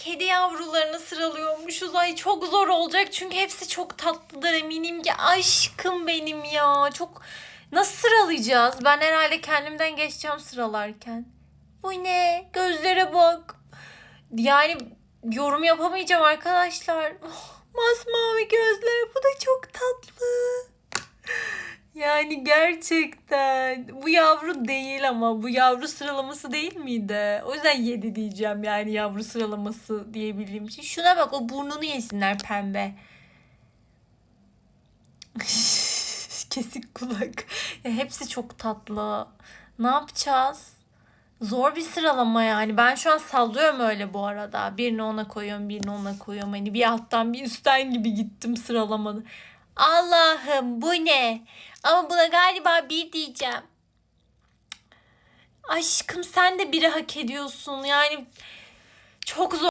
kedi yavrularını sıralıyormuşuz. Ay çok zor olacak çünkü hepsi çok tatlıdır eminim ki. Aşkım benim ya. Çok nasıl sıralayacağız? Ben herhalde kendimden geçeceğim sıralarken. Bu ne? Gözlere bak. Yani yorum yapamayacağım arkadaşlar. Oh, masmavi gözler. Bu da çok tatlı. Yani gerçekten bu yavru değil ama bu yavru sıralaması değil miydi? O yüzden 7 diyeceğim yani yavru sıralaması diyebildiğim için. Şuna bak o burnunu yesinler pembe. Kesik kulak. Ya hepsi çok tatlı. Ne yapacağız? Zor bir sıralama yani. Ben şu an sallıyorum öyle bu arada. Birini ona koyuyorum, birini ona koyuyorum. Hani bir alttan bir üstten gibi gittim sıralamanı. Allah'ım bu ne? Ama buna galiba bir diyeceğim. Aşkım sen de biri hak ediyorsun. Yani çok zor.